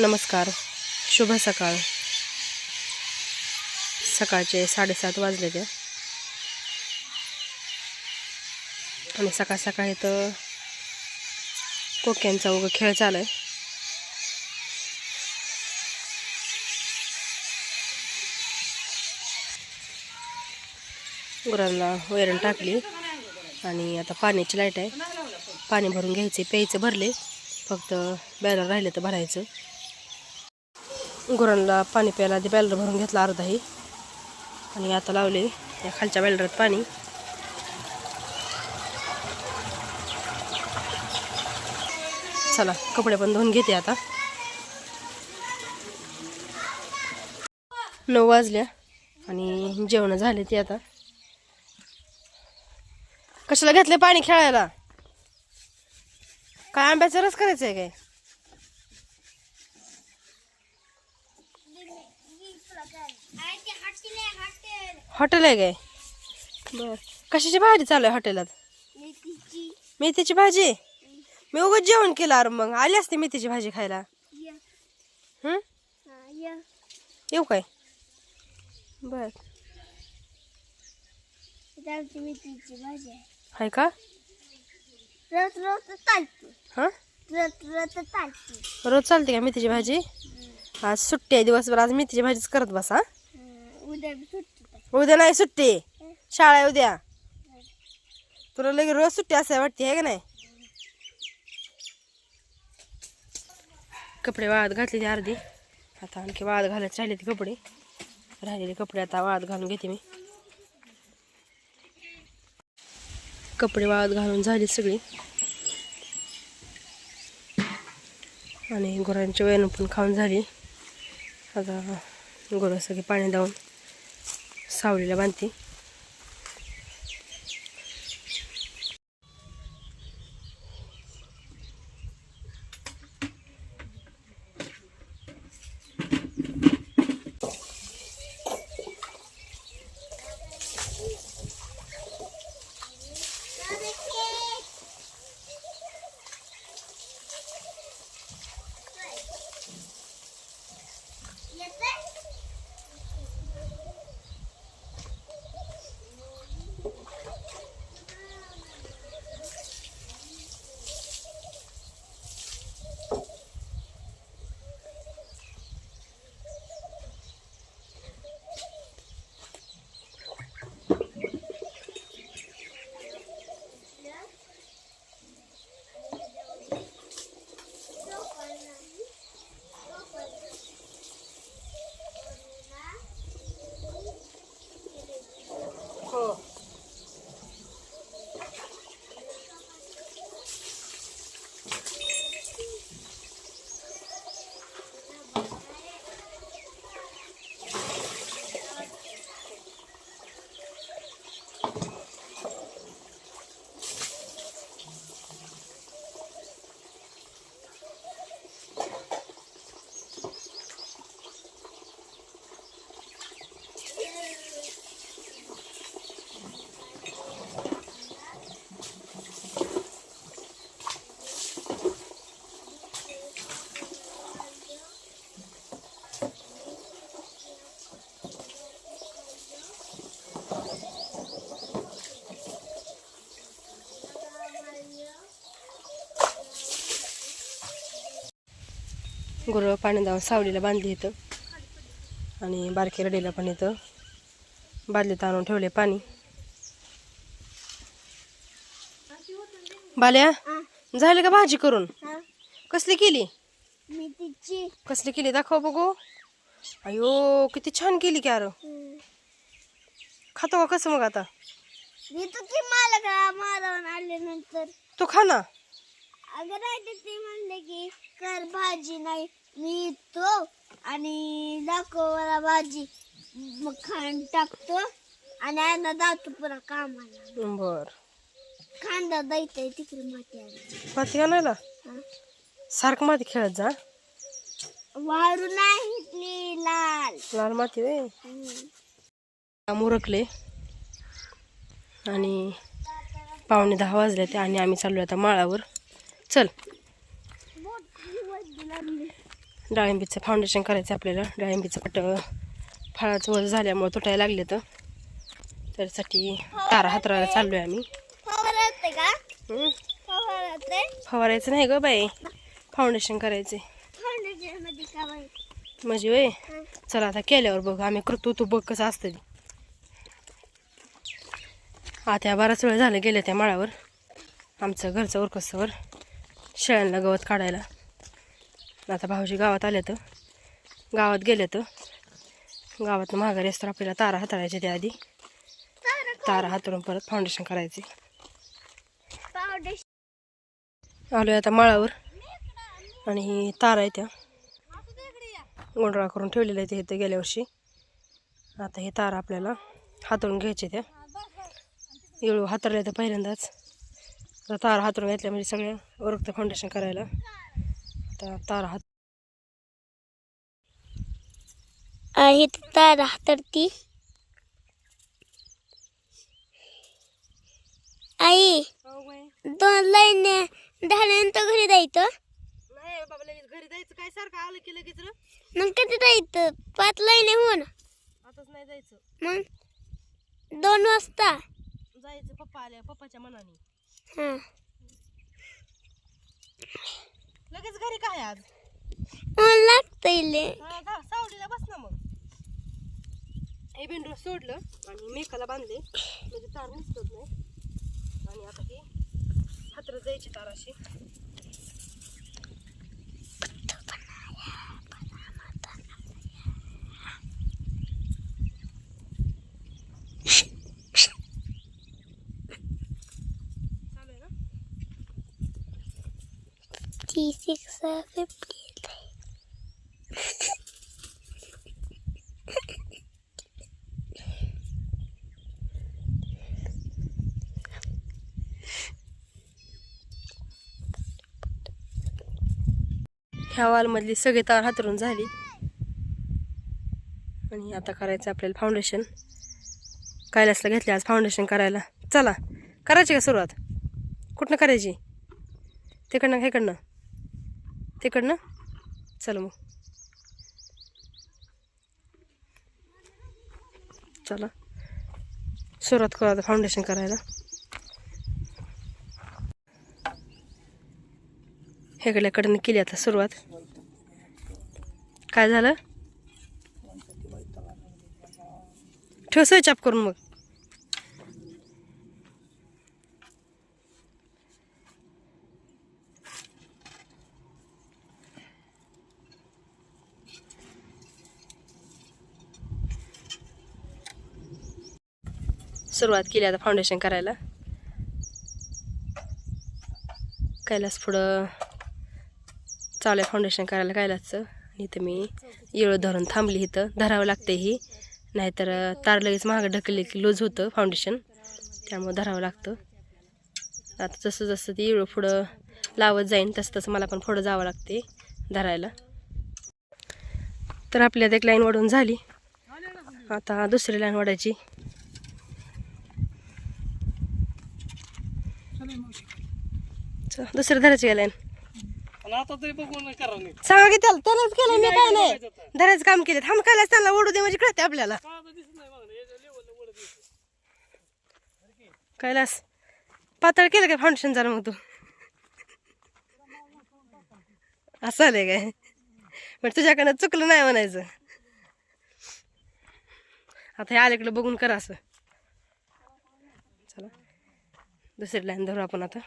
नमस्कार. शुभ सकाळ. सकाळचे साडेसात वाजले ते आणि सकाळ सकाळी तर कोक्यांचा उगं खेळ चालू आहे गुरांना वैरण टाकली आणि आता पाण्याची लाइट आहे. पाणी भरून घ्यायचे प्यायचं भरले फक्त बॅलर राहिले तर भरायचं. गुरांना पाणी प्यायला आधी बॅलर भरून घेतला अर्धाही. आणि आता लावले या खालच्या बॅलरात पाणी. चला कपडे पण धुवून घेते आता. नऊ वाजल्या आणि जेवण झाले ते आता. कशाला घेतले पाणी खेळायला? काय आंब्याचा रस करायचा आहे काय? हॉटेल आहे काय? बर. कशाची भाजी चालू आहे हॉटेलात? मेथीची. भाजी? मी उगाच जेवण केलं अरे मग. आली असते मेथीची भाजी खायला. हं? येऊ काय? बर. मेथीची भाजी आहे. हाय का? चालते. हां? चालते. रोज चालते का मेथीची भाजी? आज सुट्टी आहे दिवसभर. आज मेथीची भाजीच करत बसा. उद्या बी सुट्टी. उद्या नाही सुट्टी. शाळा आहे उद्या. तुला लगे रोज सुट्टी असं वाटते आहे का नाही? कपडे वाळत घातले ते अर्धी. आता आणखी वाळत घालत राहिले ते कपडे. राहिलेले कपडे आता वाळत घालून घेते मी. कपडे वाळत घालून झाले सगळी. आणि गुरांची वैन पण खाऊन झाली. आता गुरं सगळे पाणी लावून सावलीला बांधते गुरं पाणी जाऊन सावलीला बांधली इथं. आणि बारकी रडीला पण इथं. बादलीत आणून ठेवले पाणी. बाल्या झाली का भाजी करून? कसली केली? कसली केली? दाखव बघू. अयो किती छान केली की अरे. खातो का कसं मग आता? तू खा ना. अगं राहते ते म्हणले की कर भाजी नाही. मी तो आणि दाखव मला भाजी. मग खांड टाकतो आणि आयना जातो पुन्हा कामाला. बर. खांदा द्यायचंय तिकडे माती आली माती आणायला. सारखं माती खेळत जा. वाळू नाही लाल. लाल माती वे हम्म. मुरकले आणि पावणे दहा वाजले ते आणि आम्ही चाललो आता माळावर. चल. डाळिंबीचं फाउंडेशन करायचं आपल्याला. डाळिंबीचं पट फळाचं वज झाल्यामुळं तुटायला लागले तर. त्यासाठी तारा हातरायला चाललो आहे आम्ही फवारायचं नाही ग बाई. फाउंडेशन करायचे म्हणजे वय चला आता केल्यावर बघ. आम्ही करतो तू बघ कसं असतं ते. आता बराच वेळ झालं गेल्या त्या माळावर. आमचं घरचं उरकसवर शेळ्यांना गवत काढायला. आता भाऊजी गावात आले तर. गावात गेले तर. गावात माघारी असतो आपल्याला तारा हाताळायचे त्या आधी. तारा हातरून परत फाउंडेशन करायचे. आलो आलोय आता माळावर. आणि ही तारा आहे त्या. करून ठेवलेल्या आहेत इथं गेल्या वर्षी. आता हे तारा आपल्याला हातरून घ्यायचे त्या. येळू हातरल्या तर पहिल्यांदाच. तारा हातरून घेतल्या म्हणजे सगळ्या वरक्त फाउंडेशन करायला. आता तारा हात आहे तारा तर ती. आई दोन लाईन झाल्यानंतर घरी जायचं. नाही बाबा लगेच घरी जायचं काय? सारखं आलं की लगेच र. मग कधी जायचं? पाच लाईन होऊन आताच नाही जायचं. मग? दोन वाजता. जायचं पप्पा आल्या पप्पाच्या मनाने. हां. लगेच घरी काय आज. हा, जा, सावलीला बस ना मग. हे भेंडूळ सोडलं आणि मेकाला बांधले. म्हणजे तार निसत नाही. आणि आता हे हात्र जायचे ताराशी. T6 50. ह्या वालमधली सगळी तार हातरून झाली. आणि आता करायचं आपल्याला फाउंडेशन कैलासला घेतले आज फाउंडेशन करायला. चला करायची का सुरुवात? कुठनं करायची? तिकडनं का इकडनं? तिकडनं? चला मग. चला. सुरुवात करू आता फाउंडेशन करायला. हेगड्याकडनं केली आता सुरुवात. काय झालं? ठेव चाप करून मग. सुरुवात केली आता फाउंडेशन करायला. कैलास पुढं. चालू आहे फाउंडेशन करायला कायलाच इथं मी येळं धरून थांबली इथं. धरावं लागते ही. नाहीतर तार लगेच महाग ढकलले की लूज होतं फाउंडेशन त्यामुळं धरावं लागतं. आता जसं जसं ते येळं पुढं लावत जाईन तसं तसं मला पण पुढं जावं लागते धरायला. तर आपल्यात एक लाईन वाढून झाली. आता दुसरी लाईन वाढायची. चल, दुसरी धरायची का लाईन आता तरी बघून करा नाही सांगा की त्याला त्यालाच केलं मी काय नाही. धरायचं काम केलं थांब कायलाच त्यांना ओढू दे म्हणजे कळते आपल्याला. का आता दिसत नाही बघ ना याच्या लेवलला वळत दिसत कैलास पातळ केलं काय फाउंडेशन झालं मग तू? असं आलंय काय? पण तुझ्याकडनं चुकलं नाही म्हणायचं. आता हे अलीकडे बघून करा असं. चला. दुसरी लाईन धरू आपण आता.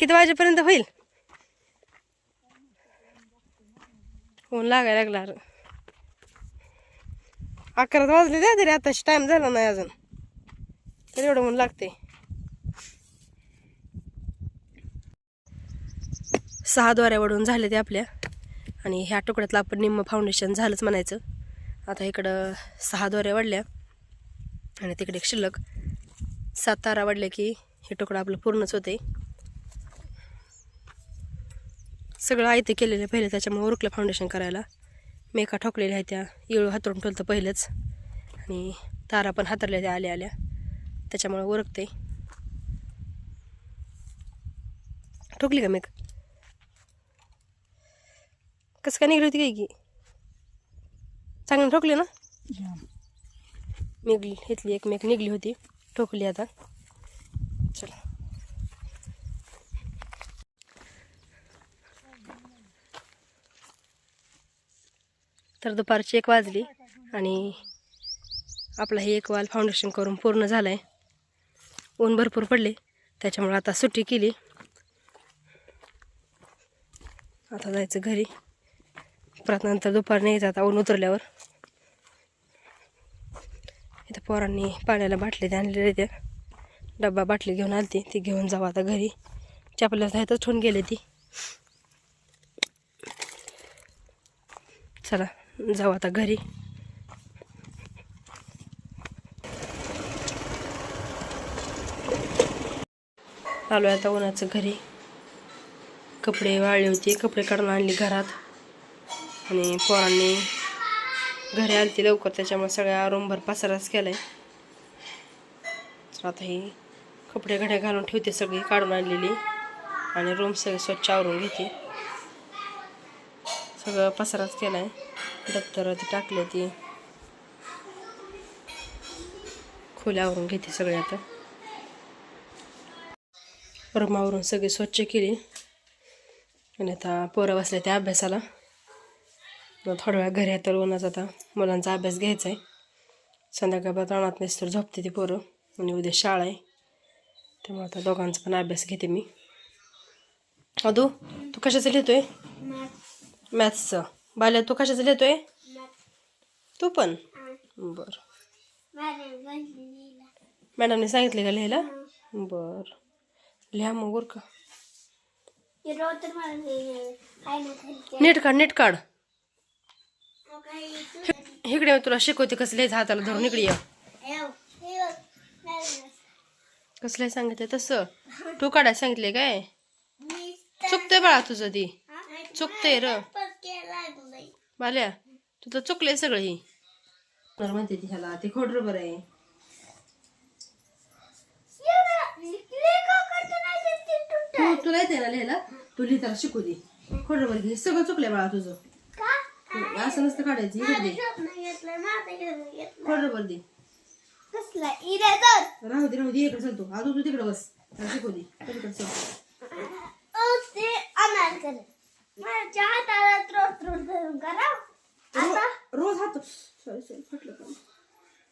किती वाजेपर्यंत होईल? ऊन लागायला लागला अकरा वाजले द्या तरी आताशी टाइम झाला नाही अजून. तरी एवढं ऊन लागते. सहा द्वाऱ्या वडून झाले ते आपल्या. आणि ह्या तुकड्यातलं आपण निम्म फाउंडेशन झालंच म्हणायचं. आता इकडं सहा द्वाऱ्या वाढल्या. आणि तिकडे एक शिल्लक. सात तारा वाढल्या की हे तुकडं आपलं पूर्णच होते. सगळं आयते केलेलं आहे पहिले त्याच्यामुळे उरकलं फाउंडेशन करायला. मेका ठोकलेल्या आहेत त्या येळू हातरून ठेवलं पहिलंच. आणि तारा पण हातरल्या त्या आल्या आल्या. त्याच्यामुळे उरकते ठोकली का मेक? कसं काय निघली होती काय की चांगलं ठोकले ना? निघली इथली एकमेक निघली होती. ठोकली आता. चला. तर दुपारची एक वाजली आणि आपला हे एक वाल फाउंडेशन करून पूर्ण झालं आहे ऊन भरपूर पडले. त्याच्यामुळे आता सुट्टी केली. आता जायचं घरी. परत नंतर दुपार नाही आता ऊन उतरल्यावर. इथं पोरांनी पाण्याला बाटली आणलेली त्या डब्बा बाटली घेऊन आलती. ती घेऊन जाऊ आता घरी. चपल्या ह्यातच ठेवून गेले ती. चला. जाऊ आता घरी. आलो आता उन्हाचं घरी. कपडे वाळले होते कपडे काढून आणली घरात. आणि पोरांनी घरी आलती लवकर त्याच्यामुळे सगळ्या रूमभर पसाराच केलाय. आहे आता ही कपडे घड्या घालून ठेवते सगळी काढून आणलेली. आणि रूम सगळी स्वच्छ आवरून घेते. सगळं पसाराच केलाय. आहे ते टाकले ती. खोल्या आवरून घेते सगळे आता. रूमावरून सगळी स्वच्छ केली. आणि आता पोरं बसले त्या अभ्यासाला. मग थोड्या वेळा घरी आता उन्हाचा आता. मुलांचा अभ्यास घ्यायचा आहे संध्याकाळ रानात नसतर झोपते ती पोरं. आणि उद्या शाळा आहे. त्यामुळे आता दोघांचा पण अभ्यास घेते मी. अदू तू कशाचं लिहितोय? मॅथ्सचं. बाल्या तू कशाचं लिहितोय? तू पण? बरं. मॅडमने सांगितले का लिहायला? बरं. लिहा मग वर का. नीट काढ नीट काढ. इकडे मी तुला शिकवते कसं लिहायचं हाताला धरून इकडे ये. कसलं सांगितलं तसं? तू काढायला सांगितले काय? चुकतंय बाळा तुझं ती? चुकतंय र. बाल्या तुझं चुकलंय सगळं ही तर म्हणते ती ह्याला ते खोडर बरं आहे ते तुटतं. तू तुला येते ना लिहायला तू लिहिताना शिकू दे खोडर बरं घे सगळं चुकलंय बाळा तुझं का? असं नसतं काढायचं इकडे दे स्वप्न घेतलंय, माझं घेतलं, घेतलं. खोडर बरं दे. राहू दे राहू दे इकडे चल तू आजू तू तिकडे बस शिकू दे चल. माझ्या हाताला त्रोट त्रोट धरून करा. आता रोज हात सॉरी सॉरी फाटलं का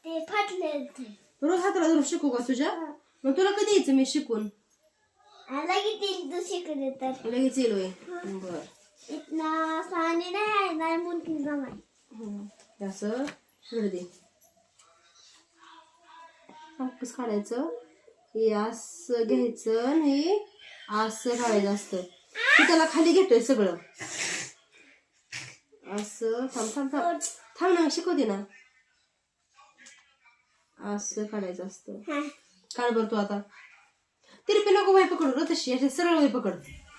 ते फाटले रोज हाताला धरून शिकू का तुझ्या? मग तुला कधी यायचं मी शिकून? लगेच तीन तू शिकले तर. लगेच आहे बर. इतना सानी नाही आहे नाही मुलगी जमाय. असं इकडे दे. काढायचं. हे असं घ्यायचं आणि हे असं काढायचं असतं. तू त्याला खाली घेतोय सगळं. असं थांब थांब थांब. थांब ना शिकवते ना. असं काढायचं असतं. काढ बरं तू आता. तिरपी नको वय पकडू रे तशी अशी सरळ वय पकड.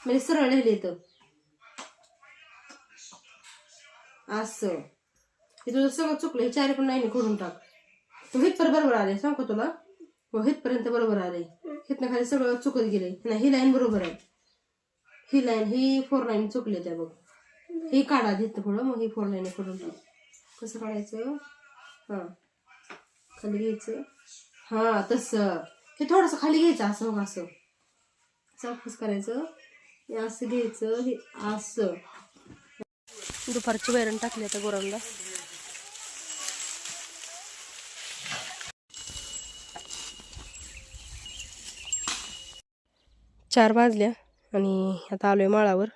म्हणजे सरळ लिहिले येतं असं. हे तुझं सगळं चुकलं हे चारी पण नाही खोडून टाक. तू हितपर्यंत बरोबर आले सांग का तुला? हो हितपर्यंत बरोबर आले. हितनं खाली सगळं चुकत गेले. नाही ही लाईन बरोबर आहे. ही लाईन ही फोर लाईन चुकले त्या बघ. ही काढा तिथं पुढं मग ही फोर लाईन करून टाक. कसं काढायचं? हां. खाली घ्यायचं? हा तसं. हे थोडंसं खाली घ्यायचं असं मग असं. चौकस करायचं. हे असं घ्यायचं हे असं. दुपारची वैरण टाकली आता गोरांना. चार वाजल्या. आणि आता आलो आहे माळावर.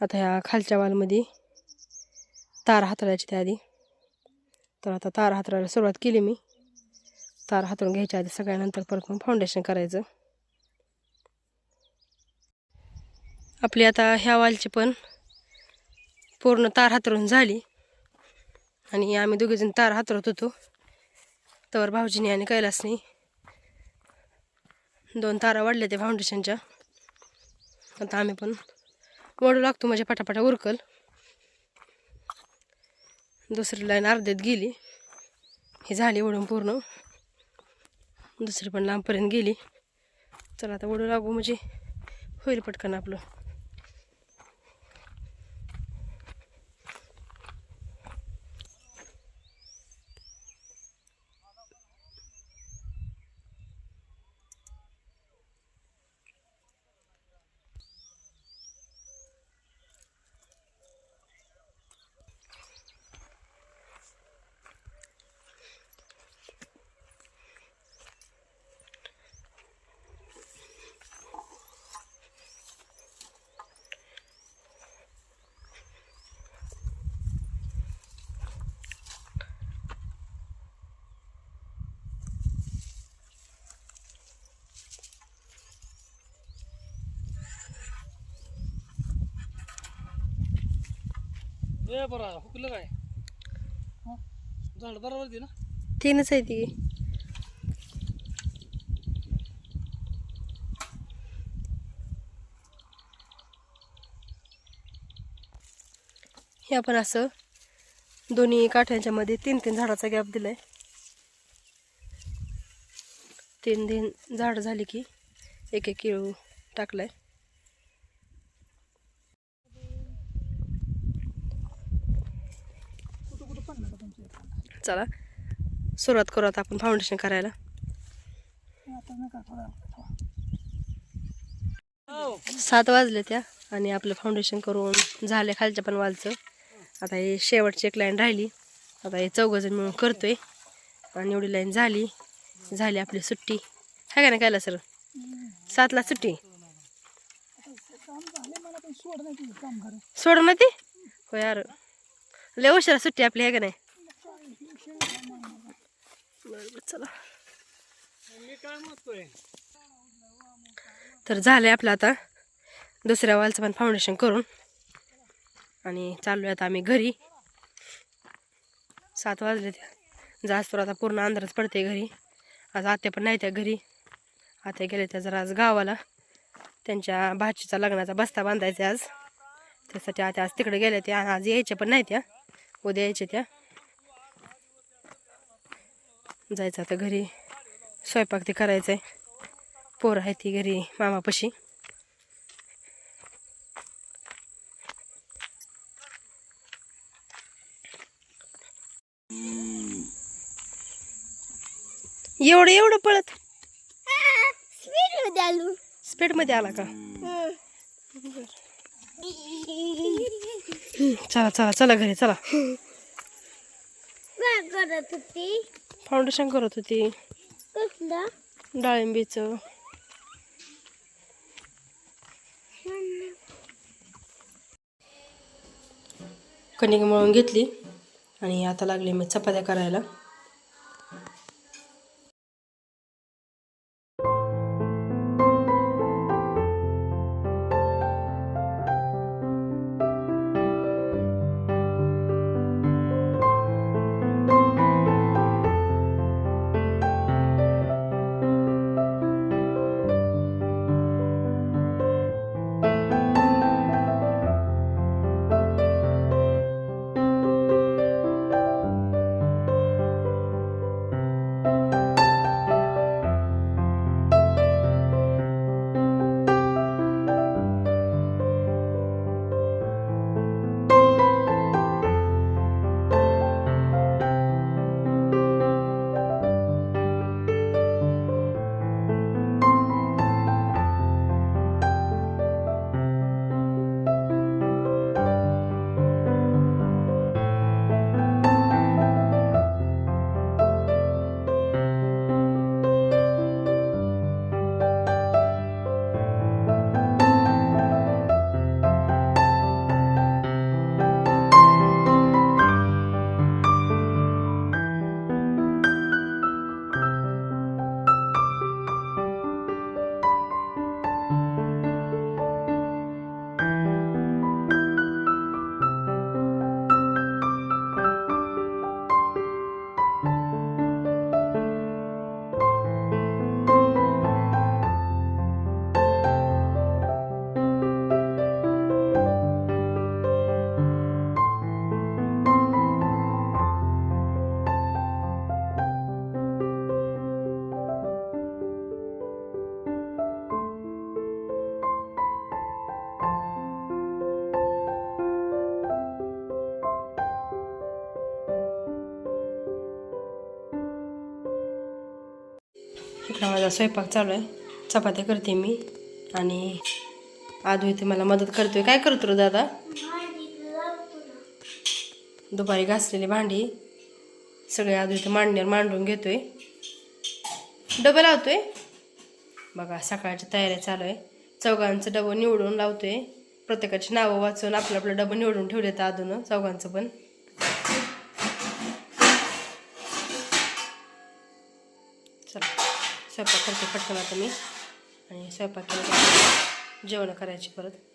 आता ह्या खालच्या वालमध्ये तार हातळायची त्या आधी तर आता तार हातळायला सुरुवात केली मी. तार हातरून घ्यायच्या आधी सगळ्यानंतर परत मग फाउंडेशन करायचं. आपली आता ह्या वालची पण पूर्ण तार हातरून झाली. आणि आम्ही दोघेजण तार हातरत होतो. तर भाऊजीने आणि कैलासनी दोन तारा वाढल्या त्या फाउंडेशनच्या आता आम्ही पण वडू लागतो म्हणजे पटापटा उरकल. दुसरी लाईन अर्ध्यात गेली. ही झाली ओढून पूर्ण. दुसरी पण लांबपर्यंत गेली. चला आता ओढू लागू म्हणजे होईल पटकन आपलं. लय बरा हुकलं काय? झाड बरोबर ती ना? तीनच आहे ती. हे आपण असं दोन्ही काठ्यांच्या मध्ये तीन तीन झाडाचा गॅप दिलाय. तीन तीन झाड झाली की एक एक किळू टाकलाय. चला. सुरुवात करू आता आपण फाउंडेशन करायला. सात वाजले त्या आणि आपलं फाउंडेशन करून झाले खालच्या पण वाजचं आता हे शेवटची एक लाईन राहिली. आता हे चौघजण मिळून करतोय. आणि एवढी लाईन झाली. झाली आपली सुट्टी. काय का नाही कायला सर? सातला सुट्टी? सोड ना ती. हो यार. लय उशिरा सुट्टी आपली आहे का नाही? चला. तर झालं आपलं आता दुसऱ्या वालचं पण फाउंडेशन करून. आणि चाललो आता आम्ही घरी. सात वाजले त्या जास्त तर आता पूर्ण अंधारच पडते घरी. आज आत्या पण नाही त्या घरी. आत्या गेले त्या जरा आज गावाला. त्यांच्या भाचीचा लग्नाचा बस्ता बांधायचा आज. त्यासाठी आता आज तिकडे गेल्या त्या. आणि आज यायच्या पण नाही त्या. उद्या यायच्या त्या. जायचं आता घरी. स्वयंपाक ते करायचं आहे पोर आहे ती घरी मामापाशी. एवढं एवढं पळत. स्पीडमध्ये आलो स्पीडमध्ये आला का? चला चला चला घरी चला. करत होती? फाउंडेशन करत होती. डाळिंबीचं. कणिक मळून घेतली आणि आता लागले मी चपात्या करायला. इकडं माझा स्वयंपाक चालू आहे. चपात्या करते मी. आणि आदू इथे मला मदत करतोय. काय करतो दादा? दुपारी घासलेली भांडी. सगळे आदू इथे मांडण्यावर मांडून घेतोय. डबं लावतोय? बघा सकाळची तयारी चालू आहे. चौघांचं डबं निवडून लावतोय. प्रत्येकाची नावं वाचून आपलं आपलं डबं निवडून ठेवले तर अजून चौघांचं पण. स्वयंपाक करते पटकन आता मी आणि स्वयंपाक केला जेवण करायची परत.